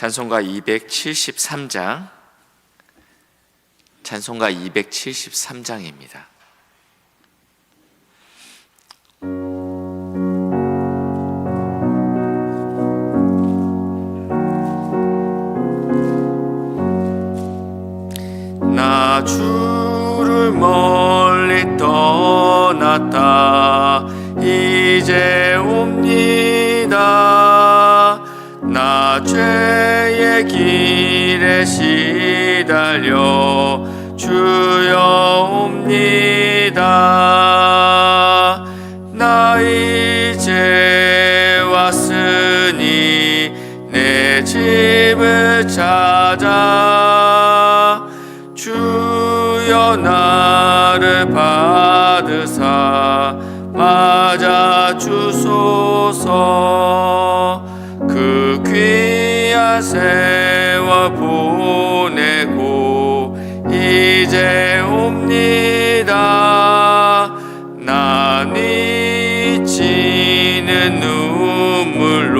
찬송가 273장. 찬송가 273장입니다. 나 주를 멀리 떠났다. 이제 옵니다 나 죄의 길에 시달려 주여 옵니다. 나 이제 왔으니 내 집을 찾아 주여 나를 받으사 맞아 주소서 세월 보내고 이제 옵니다. 난 잊지는 눈물로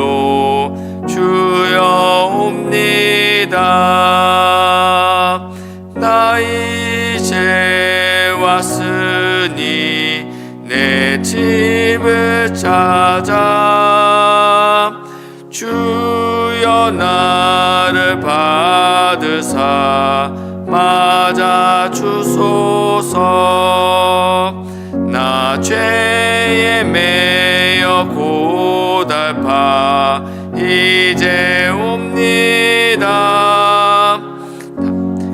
주여 옵니다 맞아 주소서. 나 죄에 매여 고달파. 이제 옵니다.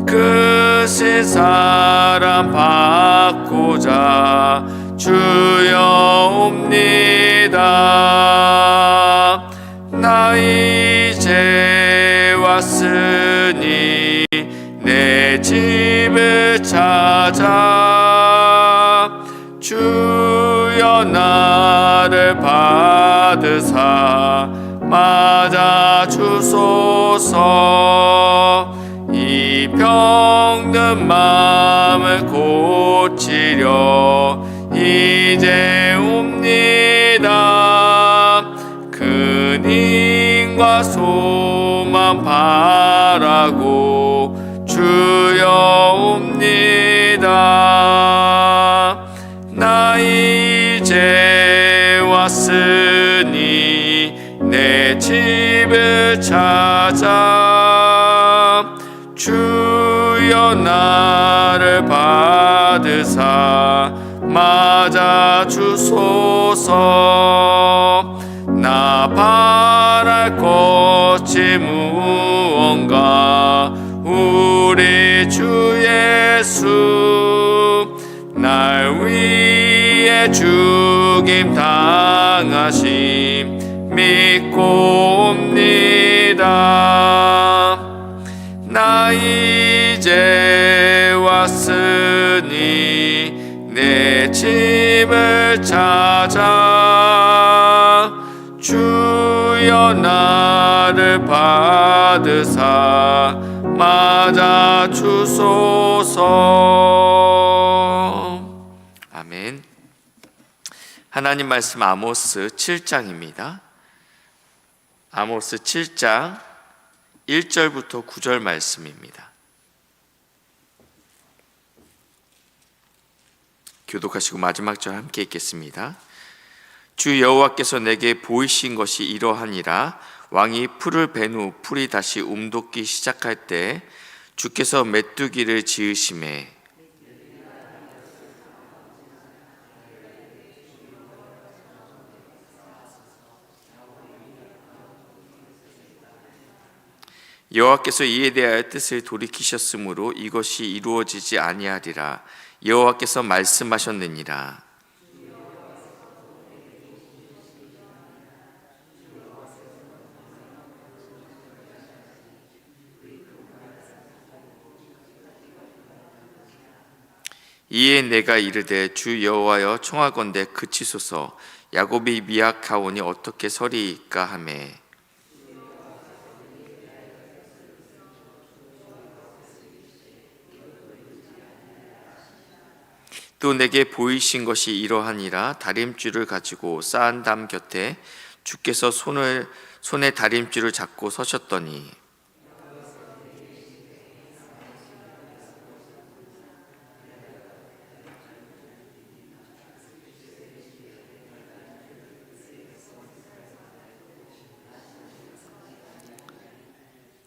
크신 사람 받고자 주여 옵니다 집을 찾아 주여 나를 받으사 맞아 주소서. 이 병든 마음을 고치려 이제 옵니다. 근인과 소망 바 집을 찾아 주여 나를 받으사 맞아 주소서. 나 바랄 것이 무언가 우리 주 예수 날 위해 죽임 당하심 믿고 이제 왔으니 내 집을 찾아 주여 나를 받으사 맞아 주소서. 아멘. 하나님 말씀 아모스 7장입니다. 아모스 7장 1절부터 9절 말씀입니다. 교독하시고 마지막 절 함께 읽겠습니다. 주 여호와께서 내게 보이신 것이 이러하니라 왕이 풀을 벤 후 풀이 다시 움돋기 시작할 때 주께서 메뚜기를 지으심에 여호와께서 이에 대하여 뜻을 돌이키셨으므로 이것이 이루어지지 아니하리라. 여호와께서 말씀하셨느니라. 이에 내가 이르되 주 여호와여 청하건대 그치소서. 야곱이 미약하오니 어떻게 서리이까 하매 또 내게 보이신 것이 이러하니라 다림줄을 가지고 쌓은 담 곁에 주께서 손을 손에 다림줄을 잡고 서셨더니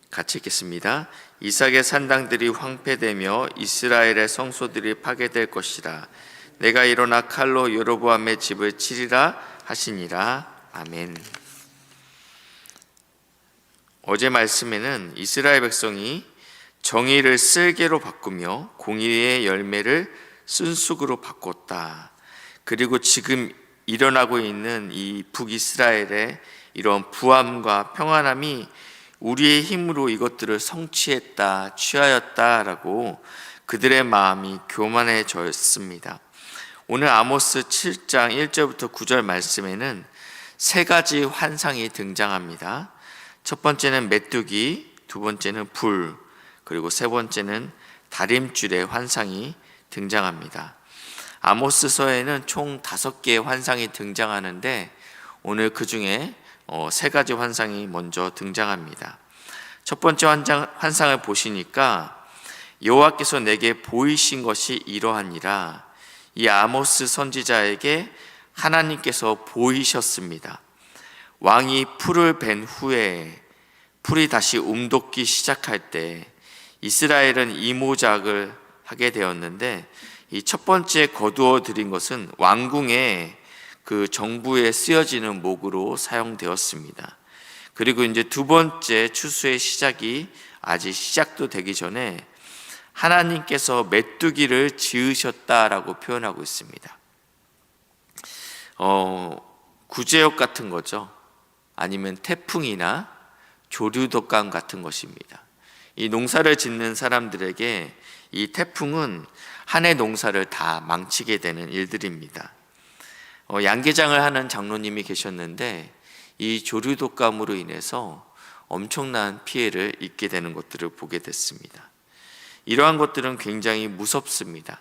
같이 읽겠습니다. 이삭의 산당들이 황폐되며 이스라엘의 성소들이 파괴될 것이라. 내가 일어나 칼로 여로보암의 집을 치리라 하시니라. 아멘. 어제 말씀에는 이스라엘 백성이 정의를 쓸개로 바꾸며 공의의 열매를 쓴쑥으로 바꿨다. 그리고 지금 일어나고 있는 이 북이스라엘의 이런 부함과 평안함이 우리의 힘으로 이것들을 성취했다, 취하였다라고 그들의 마음이 교만해졌습니다. 오늘 아모스 7장 1절부터 9절 말씀에는 세 가지 환상이 등장합니다. 첫 번째는 메뚜기, 두 번째는 불, 그리고 세 번째는 다림줄의 환상이 등장합니다. 아모스서에는 총 다섯 개의 환상이 등장하는데 오늘 그 중에 어, 세 가지 환상이 먼저 등장합니다. 첫 번째 환상, 환상을 보시니까 여호와께서 내게 보이신 것이 이러하니라 이 아모스 선지자에게 하나님께서 보이셨습니다. 왕이 풀을 벤 후에 풀이 다시 움돋기 시작할 때 이스라엘은 이모작을 하게 되었는데 이 첫 번째 거두어 드린 것은 왕궁의 그 정부에 쓰여지는 목으로 사용되었습니다. 그리고 이제 두 번째 추수의 시작이 아직 시작도 되기 전에 하나님께서 메뚜기를 지으셨다라고 표현하고 있습니다. 어, 구제역 같은 거죠. 아니면 태풍이나 조류독감 같은 것입니다. 이 농사를 짓는 사람들에게 이 태풍은 한 해 농사를 다 망치게 되는 일들입니다. 어, 양계장을 하는 장로님이 계셨는데 이 조류 독감으로 인해서 엄청난 피해를 입게 되는 것들을 보게 됐습니다. 이러한 것들은 굉장히 무섭습니다.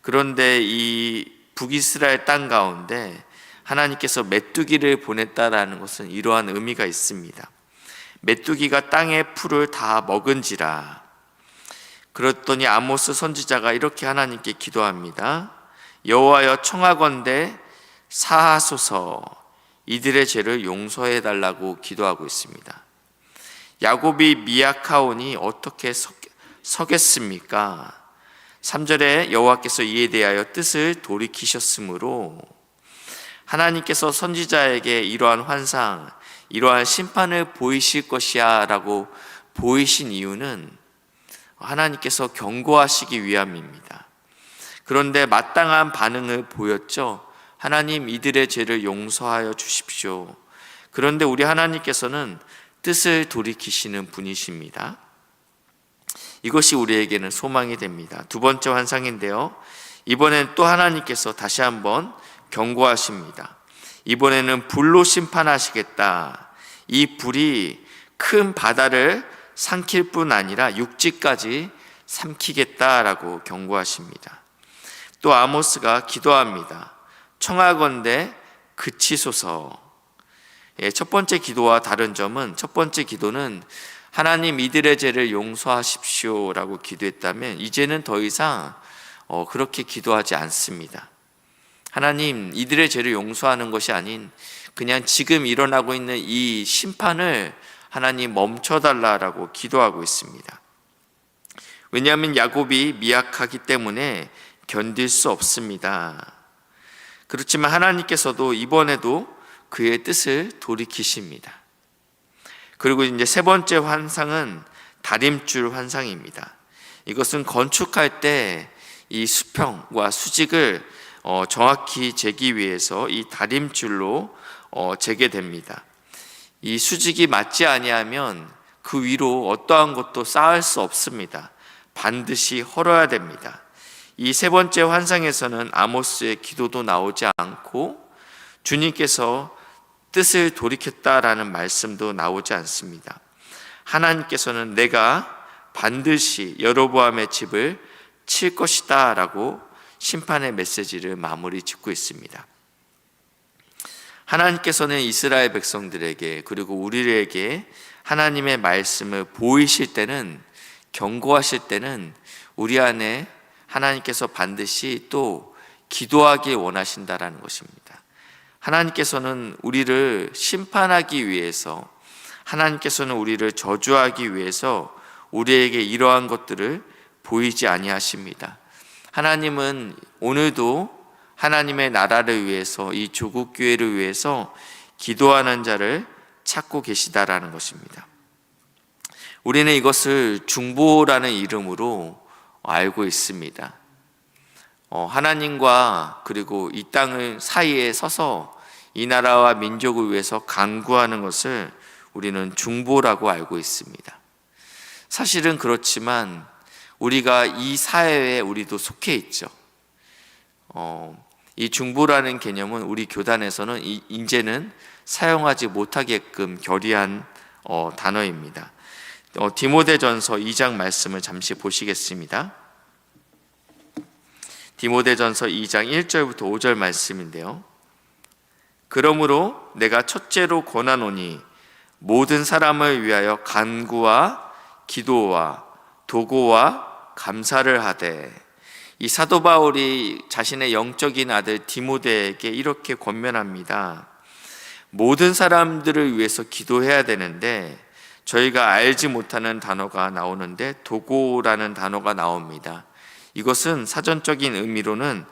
그런데 이 북이스라엘 땅 가운데 하나님께서 메뚜기를 보냈다라는 것은 이러한 의미가 있습니다. 메뚜기가 땅의 풀을 다 먹은지라. 그랬더니 아모스 선지자가 이렇게 하나님께 기도합니다. 여호와여 청하건대 사하소서 이들의 죄를 용서해 달라고 기도하고 있습니다. 야곱이 미약하오니 어떻게 서겠습니까? 3절에 여호와께서 이에 대하여 뜻을 돌이키셨으므로 하나님께서 선지자에게 이러한 환상, 이러한 심판을 보이실 것이야라고 보이신 이유는 하나님께서 경고하시기 위함입니다. 그런데 마땅한 반응을 보였죠. 하나님 이들의 죄를 용서하여 주십시오. 그런데 우리 하나님께서는 뜻을 돌이키시는 분이십니다. 이것이 우리에게는 소망이 됩니다. 두 번째 환상인데요. 이번엔 또 하나님께서 다시 한번 경고하십니다. 이번에는 불로 심판하시겠다. 이 불이 큰 바다를 삼킬 뿐 아니라 육지까지 삼키겠다라고 경고하십니다. 또 아모스가 기도합니다. 청하건대 그치소서. 예, 첫 번째 기도와 다른 점은 첫 번째 기도는 하나님 이들의 죄를 용서하십시오라고 기도했다면 이제는 더 이상 어, 그렇게 기도하지 않습니다. 하나님 이들의 죄를 용서하는 것이 아닌 그냥 지금 일어나고 있는 이 심판을 하나님 멈춰달라라고 기도하고 있습니다. 왜냐하면 야곱이 미약하기 때문에 견딜 수 없습니다. 그렇지만 하나님께서도 이번에도 그의 뜻을 돌이키십니다. 그리고 이제 세 번째 환상은 다림줄 환상입니다. 이것은 건축할 때 이 수평과 수직을 어, 정확히 재기 위해서 이 다림줄로 어, 재게 됩니다. 이 수직이 맞지 아니하면 그 위로 어떠한 것도 쌓을 수 없습니다. 반드시 헐어야 됩니다. 이 세 번째 환상에서는 아모스의 기도도 나오지 않고 주님께서 뜻을 돌이켰다라는 말씀도 나오지 않습니다. 하나님께서는 내가 반드시 여로보암의 집을 칠 것이다라고 심판의 메시지를 마무리 짓고 있습니다. 하나님께서는 이스라엘 백성들에게 그리고 우리에게 하나님의 말씀을 보이실 때는 경고하실 때는 우리 안에 하나님께서 반드시 또 기도하기 원하신다라는 것입니다. 하나님께서는 우리를 심판하기 위해서 하나님께서는 우리를 저주하기 위해서 우리에게 이러한 것들을 보이지 아니하십니다. 하나님은 오늘도 하나님의 나라를 위해서 이 조국 교회를 위해서 기도하는 자를 찾고 계시다라는 것입니다. 우리는 이것을 중보라는 이름으로 알고 있습니다. 어, 하나님과 그리고 이 땅을 사이에 서서 이 나라와 민족을 위해서 간구하는 것을 우리는 중보라고 알고 있습니다. 사실은 그렇지만 우리가 이 사회에 우리도 속해 있죠. 어, 이 중보라는 개념은 우리 교단에서는 이, 이제는 사용하지 못하게끔 결의한 어, 단어입니다. 어, 디모데전서 2장 말씀을 잠시 보시겠습니다. 디모데전서 2장 1절부터 5절 말씀인데요. 그러므로 내가 첫째로 권하노니 모든 사람을 위하여 간구와 기도와 도고와 감사를 하되 이 사도 바울이 자신의 영적인 아들 디모데에게 이렇게 권면합니다. 모든 사람들을 위해서 기도해야 되는데 저희가 알지 못하는 단어가 나오는데 도고라는 단어가 나옵니다. 이것은 사전적인 의미로는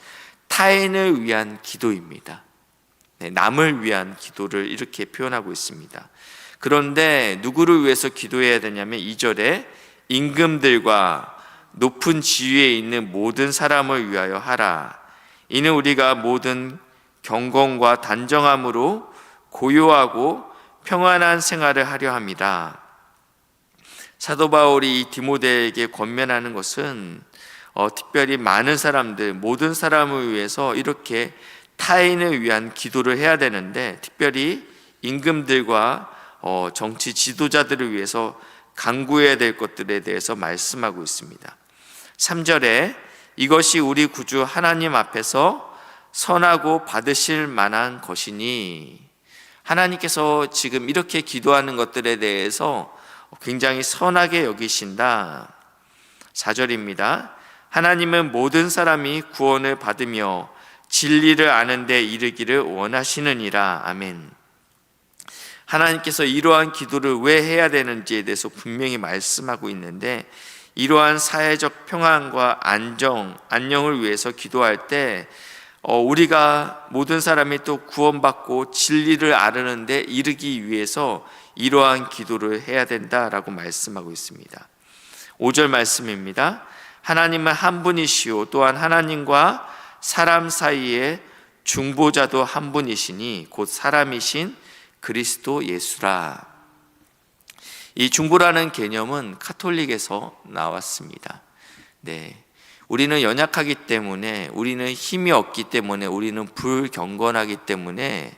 타인을 위한 기도입니다. 네, 남을 위한 기도를 이렇게 표현하고 있습니다. 그런데 누구를 위해서 기도해야 되냐면 2절에 임금들과 높은 지위에 있는 모든 사람을 위하여 하라. 이는 우리가 모든 경건과 단정함으로 고요하고 평안한 생활을 하려 합니다. 사도 바울이 이 디모데에게 권면하는 것은 어, 특별히 많은 사람들, 모든 사람을 위해서 이렇게 타인을 위한 기도를 해야 되는데, 특별히 임금들과 어, 정치 지도자들을 위해서 강구해야 될 것들에 대해서 말씀하고 있습니다. 3절에 이것이 우리 구주 하나님 앞에서 선하고 받으실 만한 것이니 하나님께서 지금 이렇게 기도하는 것들에 대해서 굉장히 선하게 여기신다. 4절입니다. 하나님은 모든 사람이 구원을 받으며 진리를 아는 데 이르기를 원하시느니라. 아멘. 하나님께서 이러한 기도를 왜 해야 되는지에 대해서 분명히 말씀하고 있는데 이러한 사회적 평안과 안정, 안녕을 위해서 기도할 때 어, 우리가 모든 사람이 또 구원받고 진리를 아르는데 이르기 위해서 이러한 기도를 해야 된다라고 말씀하고 있습니다. 5절 말씀입니다. 하나님은 한 분이시요 또한 하나님과 사람 사이에 중보자도 한 분이시니 곧 사람이신 그리스도 예수라. 이 중보라는 개념은 카톨릭에서 나왔습니다. 네. 우리는 연약하기 때문에 우리는 힘이 없기 때문에 우리는 불경건하기 때문에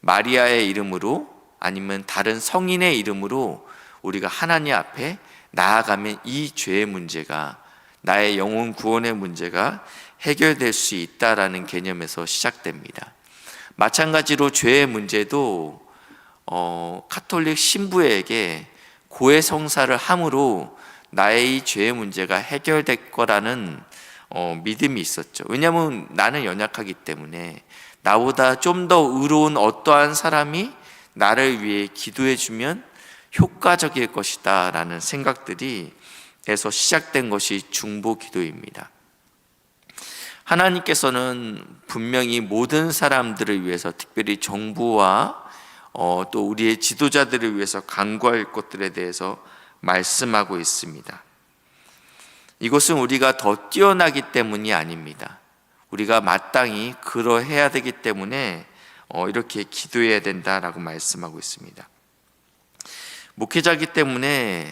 마리아의 이름으로 아니면 다른 성인의 이름으로 우리가 하나님 앞에 나아가면 이 죄의 문제가 나의 영혼 구원의 문제가 해결될 수 있다라는 개념에서 시작됩니다. 마찬가지로 죄의 문제도 어, 카톨릭 신부에게 고해 성사를 함으로 나의 이 죄의 문제가 해결될 거라는 어, 믿음이 있었죠. 왜냐하면 나는 연약하기 때문에 나보다 좀 더 의로운 어떠한 사람이 나를 위해 기도해 주면 효과적일 것이다라는 생각들이 에서 시작된 것이 중보 기도입니다. 하나님께서는 분명히 모든 사람들을 위해서 특별히 정부와 어, 또 우리의 지도자들을 위해서 간구할 것들에 대해서 말씀하고 있습니다. 이것은 우리가 더 뛰어나기 때문이 아닙니다. 우리가 마땅히 그러해야 되기 때문에 어, 이렇게 기도해야 된다라고 말씀하고 있습니다. 목회자기 때문에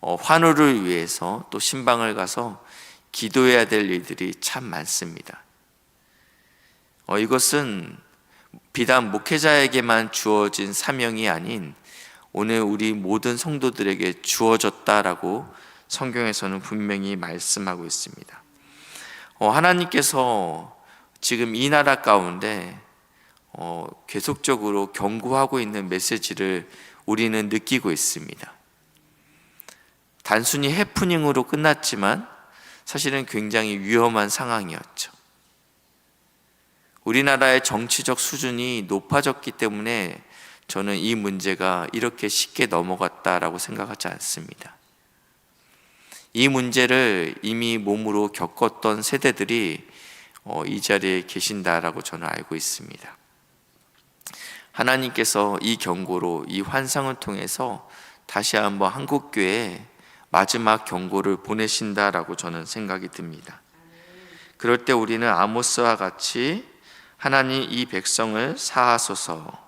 어, 환우를 위해서 또 신방을 가서 기도해야 될 일들이 참 많습니다. 어, 이것은 비단 목회자에게만 주어진 사명이 아닌 오늘 우리 모든 성도들에게 주어졌다라고 성경에서는 분명히 말씀하고 있습니다. 어, 하나님께서 지금 이 나라 가운데 어, 계속적으로 경고하고 있는 메시지를 우리는 느끼고 있습니다. 단순히 해프닝으로 끝났지만 사실은 굉장히 위험한 상황이었죠. 우리나라의 정치적 수준이 높아졌기 때문에 저는 이 문제가 이렇게 쉽게 넘어갔다라고 생각하지 않습니다. 이 문제를 이미 몸으로 겪었던 세대들이 어, 이 자리에 계신다라고 저는 알고 있습니다. 하나님께서 이 경고로 이 환상을 통해서 다시 한번 한국 교회에 마지막 경고를 보내신다라고 저는 생각이 듭니다. 그럴 때 우리는 아모스와 같이 하나님 이 백성을 사하소서.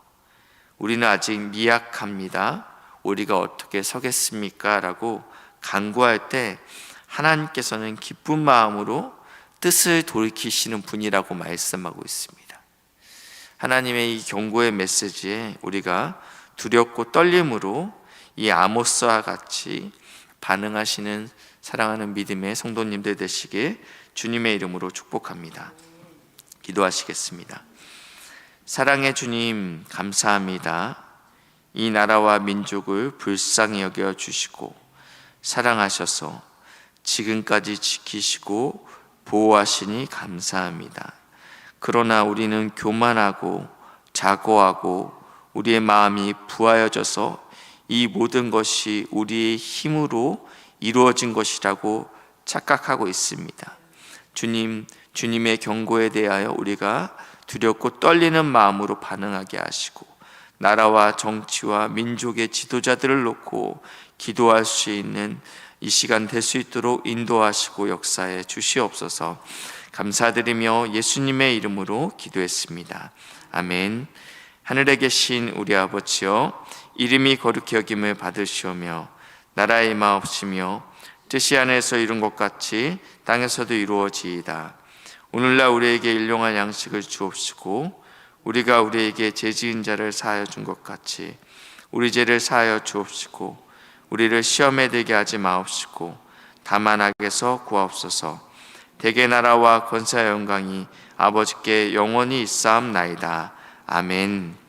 우리는 아직 미약합니다. 우리가 어떻게 서겠습니까? 라고 간구할 때 하나님께서는 기쁜 마음으로 뜻을 돌이키시는 분이라고 말씀하고 있습니다. 하나님의 이 경고의 메시지에 우리가 두렵고 떨림으로 이 아모스와 같이 반응하시는 사랑하는 믿음의 성도님들 되시길 주님의 이름으로 축복합니다. 기도하시겠습니다. 사랑의 주님, 감사합니다. 이 나라와 민족을 불쌍히 여겨 주시고 사랑하셔서 지금까지 지키시고 보호하시니 감사합니다. 그러나 우리는 교만하고 자고하고 우리의 마음이 부하여져서 이 모든 것이 우리의 힘으로 이루어진 것이라고 착각하고 있습니다. 주님, 주님의 경고에 대하여 우리가 두렵고 떨리는 마음으로 반응하게 하시고 나라와 정치와 민족의 지도자들을 놓고 기도할 수 있는 이 시간 될 수 있도록 인도하시고 역사에 주시옵소서. 감사드리며 예수님의 이름으로 기도했습니다. 아멘. 하늘에 계신 우리 아버지여 이름이 거룩히 여김을 받으시오며 나라의 마옵시며 뜻이 안에서 이룬 것 같이 땅에서도 이루어지이다. 오늘날 우리에게 일용할 양식을 주옵시고 우리가 우리에게 죄지은 자를 사하여 준 것 같이 우리 죄를 사하여 주옵시고 우리를 시험에 들게 하지 마옵시고 다만 악에서 구하옵소서. 대개 나라와 권사 영광이 아버지께 영원히 있사옵나이다. 아멘.